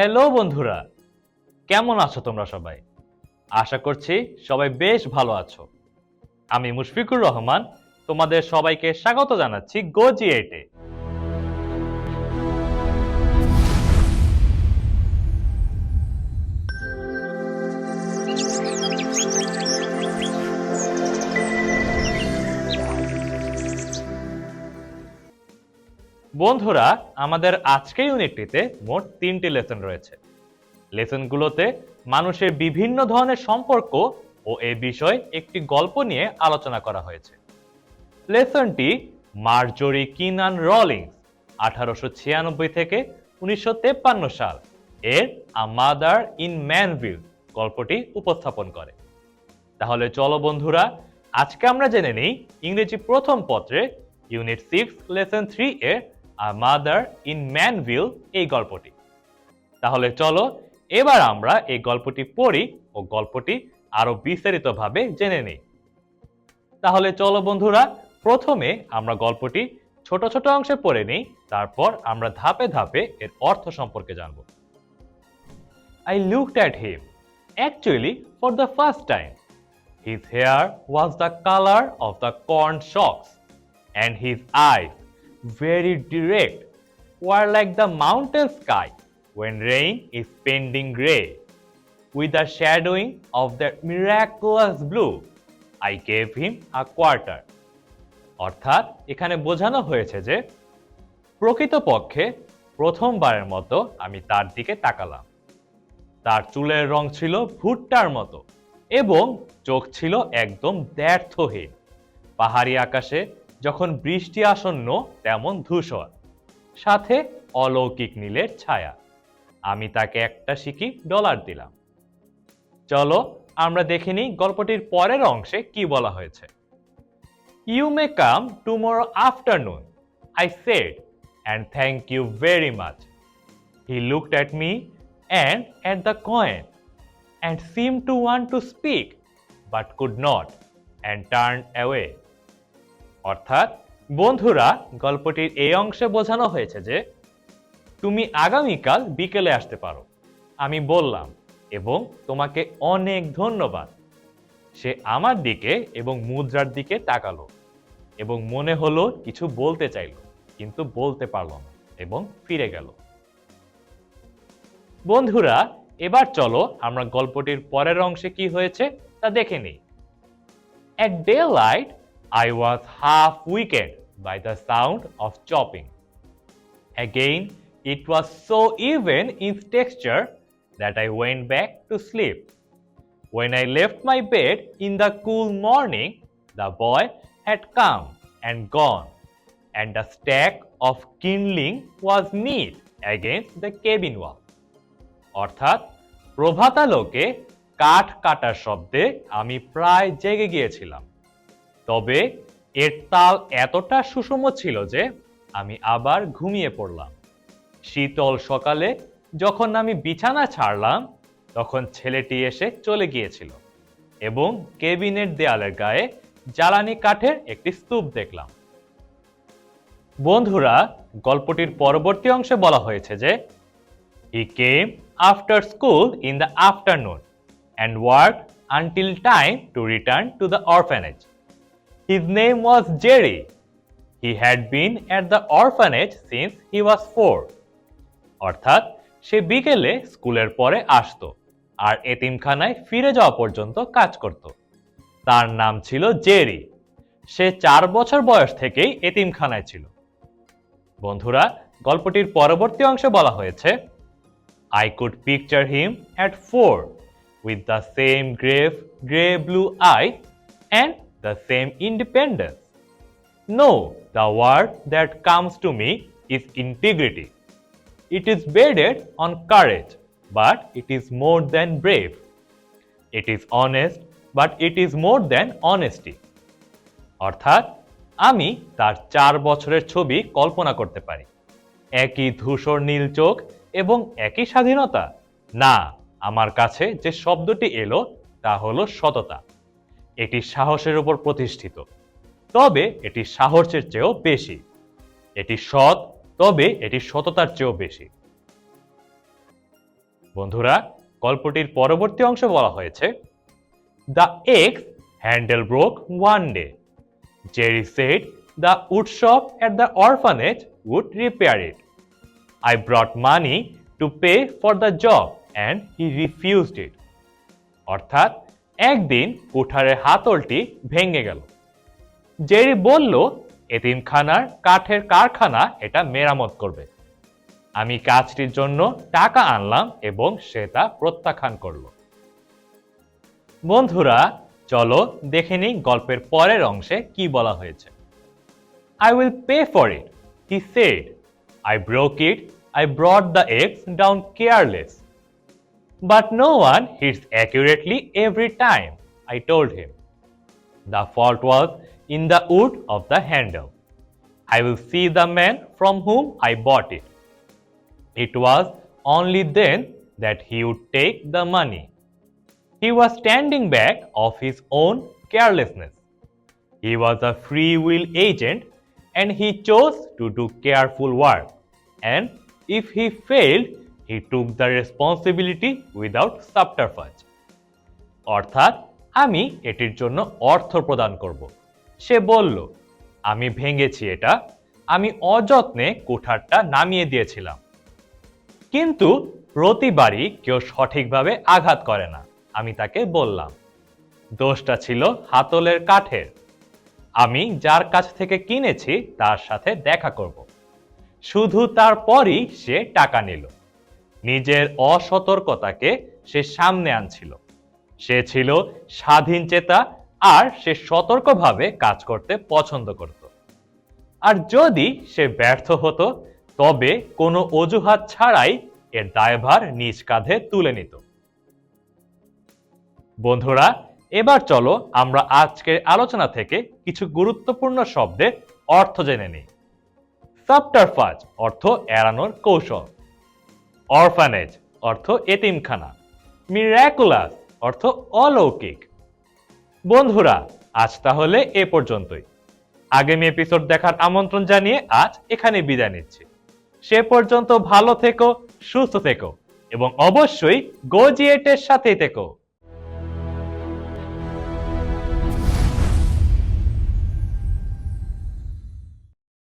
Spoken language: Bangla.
হ্যালো বন্ধুরা, কেমন আছো তোমরা সবাই? আশা করছি সবাই বেশ ভালো আছো। আমি মুশফিকুর রহমান, তোমাদের সবাইকে স্বাগত জানাচ্ছি গোজি বন্ধুরা, আমাদের আজকে ইউনিটটিতে মোট তিনটি লেসন রয়েছে। লেসনগুলোতে মানুষের বিভিন্ন ধরনের সম্পর্ক ও এ বিষয়ে একটি গল্প নিয়ে আলোচনা করা হয়েছে। লেসনটি মার্জরি কিনান রলিংস আঠারোশো ছিয়ানব্বই থেকে উনিশশো তেপ্পান্ন সাল, এর আ মাদার ইন ম্যানভিল গল্পটি উপস্থাপন করে। তাহলে চলো বন্ধুরা, আজকে আমরা জেনে নিই ইংরেজি প্রথম পত্রে ইউনিট সিক্স লেসন থ্রি এর আ মাদার ইন ম্যানভিল এই গল্পটি। তাহলে চলো এবার আমরা এই গল্পটি পড়ি ও গল্পটি আরও বিস্তারিতভাবে জেনে নিই। তাহলে চলো বন্ধুরা প্রথমে আমরা গল্পটি ছোট ছোট অংশে পড়ে নিই তারপর আমরা ধাপে ধাপে এর অর্থ সম্পর্কে জানব। I looked at him actually for the first time His hair was the colour of the corn stalks, and his eyes, very direct, were like the mountain sky when rain is pending gray. With the shadowing of that miraculous blue, I gave him a quarter. অর্থাৎ এখানে বোঝানো হয়েছে যে প্রকৃতপক্ষে প্রথমবারের মতো আমি তার দিকে তাকালাম তার চুলের রং ছিল ভুট্টার মতো এবং চোখ ছিল একদম ব্যর্থহীন পাহাড়ি আকাশে যখন বৃষ্টি আসন্ন তেমন ধূসর, সাথে অলৌকিক নীলের ছায়া। আমি তাকে একটা সিকি ডলার দিলাম। চলো আমরা দেখে নিই গল্পটির পরের অংশে কি বলা হয়েছে। You may come tomorrow afternoon I said and thank you very much he looked at me and at the coin and seemed to want to speak but could not and turn away. অর্থাৎ বন্ধুরা গল্পটির এই অংশে বোঝানো হয়েছে যে তুমি আগামীকাল বিকেলে আসতে পারো। আমি বললাম এবং তোমাকে অনেক ধন্যবাদ। সে আমার দিকে এবং মুদ্রার দিকে তাকালো এবং মনে হলো কিছু বলতে চাইলো কিন্তু বলতে পারল না এবং ফিরে গেল। বন্ধুরা এবার চলো আমরা গল্পটির পরের অংশে কি হয়েছে তা দেখে নিই। At daylight, I was half weakened by the sound of chopping. Again, it was so even in texture that I went back to sleep. When I left my bed in the cool morning, the boy had come and gone, and a stack of kindling was neat against the cabin wall. অর্থাৎ প্রভাতালোকে কাঠ কাটার শব্দে আমি প্রায় জেগে গিয়েছিলাম তবে এর তাল এতটা সুষম ছিল যে আমি আবার ঘুমিয়ে পড়লাম শীতল সকালে যখন আমি বিছানা ছাড়লাম, তখন ছেলেটি এসে চলে গিয়েছিল এবং কেবিনের দেয়ালের গায়ে জ্বালানি কাঠের একটি স্তূপ দেখলাম বন্ধুরা, গল্পটির পরবর্তী অংশে বলা হয়েছে যে, He came after school in the afternoon and worked until time to return to the orphanage. His name was Jerry. He had been at the orphanage since he was four. অর্থাৎ সে বিকেলে স্কুলের পরে আসতো আর এতিমখানায় ফিরে যাওয়া পর্যন্ত কাজ করত তার নাম ছিল জেরি সে চার বছর বয়স থেকেই এতিমখানায় ছিল বন্ধুরা গল্পটির পরবর্তী অংশে বলা হয়েছে I could picture him at four with the same grave grey blue eye and the same independence. No, the word that comes to me is integrity. It is based on courage, but it is more than brave. It is honest, but it is more than honesty. অর্থাৎ আমি তার চার বছরের ছবি কল্পনা করতে পারি একই ধূসর নীল চোখ এবং একই স্বাধীনতা না আমার কাছে যে শব্দটি এলো তা হলো সততা এটি সাহসের উপর প্রতিষ্ঠিত। তবে এটি সাহসের চেয়েও বেশি। এটি সৎ, তবে এটি সততার চেয়েও বেশি। বন্ধুরা, গল্পটির পরবর্তী অংশ বলা হয়েছে, the axe handle broke one day. Jerry said the wood shop at the orphanage would repair it. I brought money to pay for the job and he refused it. অর্থাৎ একদিন কুঠারের হাতলটি ভেঙে গেল জেরি বলল এতিমখানার কাঠের কারখানা এটা মেরামত করবে আমি কাজটির জন্য টাকা আনলাম এবং সে তা প্রত্যাখ্যান করল বন্ধুরা চলো দেখে নিই গল্পের পরের অংশে কি বলা হয়েছে I will pay for it, he said. I broke it, I brought the eggs down careless. But no one hits accurately every time, I told him. The fault was in the wood of the handle. I will see the man from whom I bought it. It was only then that he would take the money. He was standing back of his own carelessness. He was a free will agent and he chose to do careful work. And if he failed, he took the responsibility without subterfuge. অর্থাৎ, আমি এটির জন্য অর্থ প্রদান করব। সে বলল, আমি ভেঙেছি এটা। আমি অযত্নে কুঠারটা নামিয়ে দিয়েছিলাম। কিন্তু প্রতিবারই কেউ সঠিকভাবে আঘাত করে না। আমি তাকে বললাম, দোষটা ছিল হাতলের কাঠের। আমি যার কাছ থেকে কিনেছি তার সাথে দেখা করব। শুধু তারপরই সে টাকা নিল। নিজের অসতর্কতাকে সে সামনে আনছিল। সে ছিল স্বাধীন চেতা আর সে সতর্কভাবে কাজ করতে পছন্দ করত। আর যদি সে ব্যর্থ হতো, তবে কোনো অজুহাত ছাড়াই এর দায়ভার নিজ কাঁধে তুলে নিত। বন্ধুরা, এবার চলো আমরা আজকের আলোচনা থেকে কিছু গুরুত্বপূর্ণ শব্দের অর্থ জেনে নিই। সাবটারফাজ অর্থ এড়ানোর কৌশল। অরফানেজ অর্থ এতিমখানা। মিরাকুলাস অর্থ অলৌকিক। বন্ধুরা, আজ তাহলে এ পর্যন্তই। আগামী এপিসোড দেখার আমন্ত্রণ জানিয়ে আজ এখানে বিদায় নিচ্ছি। সে পর্যন্ত ভালো থেকো, সুস্থ থেকো এবং অবশ্যই গোজিয়েটের সাথেই থেকো।